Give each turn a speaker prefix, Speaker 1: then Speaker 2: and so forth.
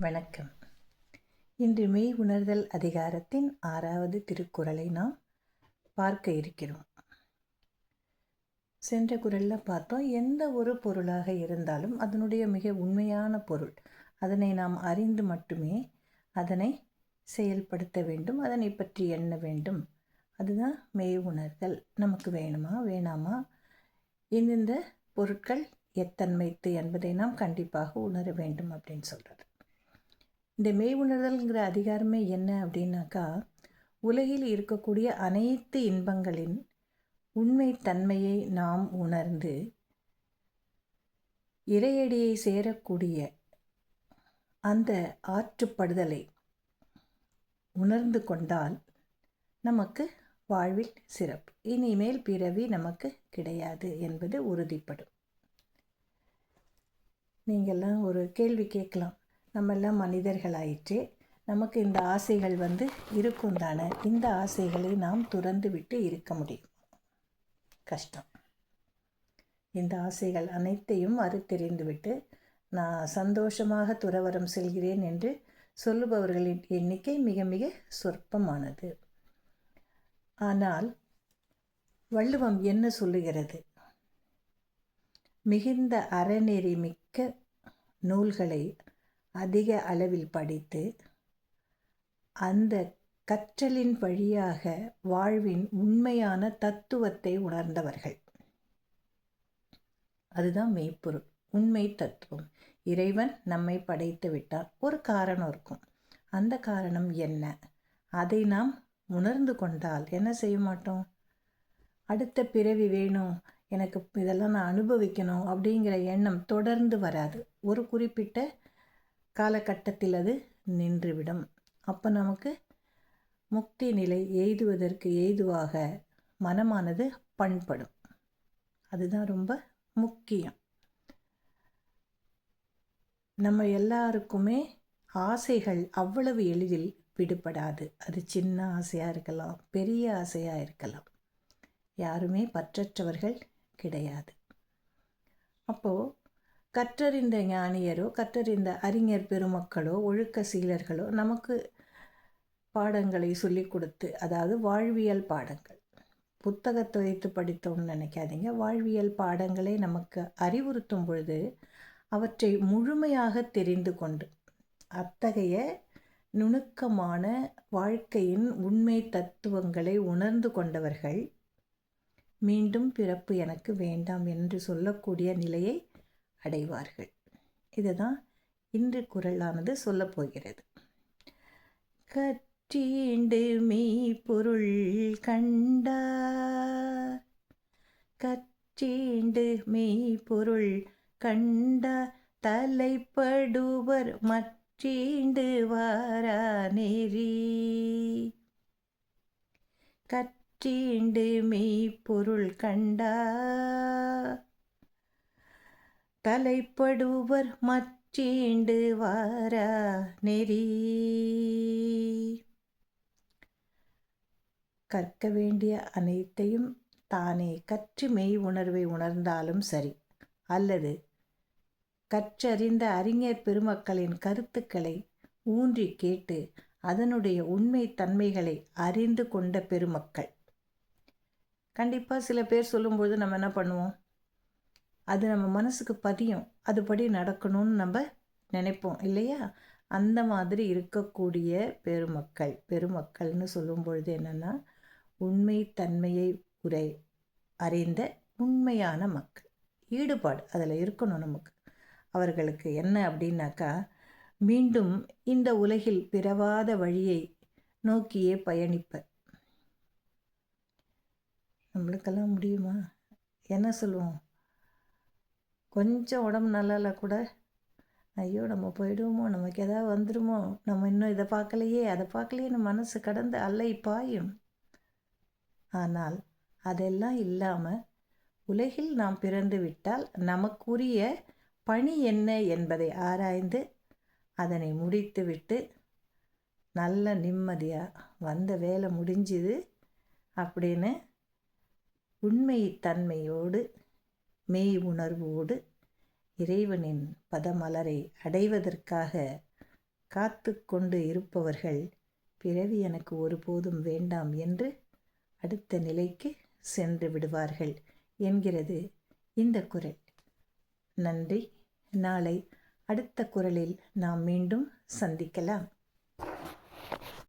Speaker 1: வணக்கம். இன்று மெய் உணர்தல் அதிகாரத்தின் ஆறாவது திருக்குறளை நாம் பார்க்க இருக்கிறோம். சென்ற குரலில் பார்த்தோம் எந்த ஒரு பொருளாக இருந்தாலும் அதனுடைய மிக உண்மையான பொருள் அதனை நாம் அறிந்து மட்டுமே அதனை செயல்படுத்த வேண்டும் அதனை பற்றி எண்ண வேண்டும். அதுதான் மெய் உணர்தல். நமக்கு வேணுமா வேணாமா? இந்தந்த பொருட்கள் எத்தன்மைத்து என்பதை நாம் கண்டிப்பாக உணர வேண்டும் அப்படின்னு சொல்கிறார் இந்த மெய் உணர்தல்ங்கிற அதிகாரமே என்ன அப்படின்னாக்கா உலகில் இருக்கக்கூடிய அனைத்து இன்பங்களின் உண்மை தன்மையை நாம் உணர்ந்து இறையடியை சேரக்கூடிய அந்த ஆற்றுப்படுதலை உணர்ந்து கொண்டால் நமக்கு வாழ்வில் சிறப்பு. இனிமேல் பிறவி நமக்கு கிடையாது என்பது உறுதிப்படும். நீங்கள்லாம் ஒரு கேள்வி கேட்கலாம். நம்மெல்லாம் மனிதர்களாயிற்று நமக்கு இந்த ஆசைகள் வந்து இருக்கும் தானே? இந்த ஆசைகளை நாம் துறந்து விட்டு இருக்க முடியும்? கஷ்டம். இந்த ஆசைகள் அனைத்தையும் அறுத்தெறிந்துவிட்டு நான் சந்தோஷமாக துறவரம் செல்கிறேன் என்று சொல்லுபவர்களின் எண்ணிக்கை மிக மிக சொற்பமானது. ஆனால் வள்ளுவம் என்ன சொல்லுகிறது? மிகுந்த அறநெறி மிக்க நூல்களை அதிக அளவில் படித்து அந்த கற்றலின் வழியாக வாழ்வின் உண்மையான தத்துவத்தை உணர்ந்தவர்கள். அதுதான் மெய்ப்பொருள் உண்மை தத்துவம். இறைவன் நம்மை படைத்து விட்டார். ஒரு காரணம் இருக்கும். அந்த காரணம் என்ன? அதை நாம் உணர்ந்து கொண்டால் என்ன செய்ய மாட்டோம்? அடுத்த பிறவி வேணும். எனக்கு இதெல்லாம் நான் அனுபவிக்கணும் அப்படிங்கிற எண்ணம் தொடர்ந்து வராது. ஒரு குறிப்பிட்ட காலகட்டத்தில் அது நின்றுவிடும். அப்போ நமக்கு முக்தி நிலை எய்துவதற்கு ஏதுவாக மனமானது பண்படும். அதுதான் ரொம்ப முக்கியம். நம்ம எல்லாருக்குமே ஆசைகள் அவ்வளவு எளிதில் விடுபடாது. அது சின்ன ஆசையாக இருக்கலாம் பெரிய ஆசையாக இருக்கலாம். யாருமே பற்றற்றவர்கள் கிடையாது. அப்போது கற்றறிந்த ஞானியரோ கற்றறிந்த அறிஞர் பெருமக்களோ ஒழுக்க சீலர்களோ நமக்கு பாடங்களை சொல்லிக் கொடுத்து அதாவது வாழ்வியல் பாடங்கள். புத்தகத்தை வைத்து படித்தோம்னு நினைக்காதீங்க. வாழ்வியல் பாடங்களை நமக்கு அறிவுறுத்தும் பொழுது அவற்றை முழுமையாக தெரிந்து கொண்டு அத்தகைய நுணுக்கமான வாழ்க்கையின் உண்மை தத்துவங்களை உணர்ந்து கொண்டவர்கள் மீண்டும் பிறப்பு எனக்கு வேண்டாம் என்று சொல்லக்கூடிய நிலையை அடைவார்கள். இதுதான் இன்று குரலானது சொல்லப்போகிறது. கற்றீண்டு மெய் பொருள் கண்டார். கற்றீண்டு மெய் பொருள் கண்ட தலைப்படுவர் மற்றீண்டு வாரா நெறி. கற்றீண்டு மெய் பொருள் கண்டார் தலைப்படுவர் மற்றீண்டு வார நெறி. கற்க வேண்டிய அனைத்தையும் தானே கற்று மெய் உணர்வை உணர்ந்தாலும் சரி அல்லது கற்றறிந்த அறிஞர் பெருமக்களின் கருத்துக்களை ஊன்றி கேட்டு அதனுடைய உண்மை தன்மைகளை அறிந்து கொண்ட பெருமக்கள். கண்டிப்பாக சில பேர் சொல்லும்போது நம்ம என்ன பண்ணுவோம்? அது நம்ம மனசுக்கு பதியும். அதுபடி நடக்கணும்னு நம்ம நினைப்போம் இல்லையா? அந்த மாதிரி இருக்கக்கூடிய பெருமக்கள் பெருமக்கள்னு சொல்லும் பொழுது என்னென்னா உண்மை தன்மையை உரை அறிந்த உண்மையான மக்கள். ஈடுபாடு அதில் இருக்கணும் நமக்கு. அவர்களுக்கு என்ன அப்படின்னாக்கா மீண்டும் இந்த உலகில் பிறவாத வழியை நோக்கியே பயணிப்பர். நம்மளுக்கெல்லாம் முடியுமா? என்ன சொல்லுவோம்? கொஞ்சம் உடம்பு நல்லா இல்லை கூட. ஐயோ நம்ம போயிடுவோமோ நமக்கு எதாவது வந்துடுமோ நம்ம இன்னும் இதை பார்க்கலையே அதை பார்க்கலையேன்னு மனசு கடந்து அல்லை பாயும். ஆனால் அதெல்லாம் இல்லாமல் உலகில் நாம் பிறந்து விட்டால் நமக்குரிய பணி என்ன என்பதை ஆராய்ந்து அதனை முடித்துவிட்டு நல்ல நிம்மதியாக வந்த வேலை முடிஞ்சுது அப்படின்னு உண்மை தன்மையோடு மெய் உணர்வோடு இறைவனின் பதமலரை அடைவதற்காக காத்து கொண்டு இருப்பவர்கள் பிறவி எனக்கு ஒருபோதும் வேண்டாம் என்று அடுத்த நிலைக்கு சென்று விடுவார்கள் என்கிறது இந்த குரல். நன்றி. நாளை அடுத்த குரலில் நாம் மீண்டும் சந்திக்கலாம்.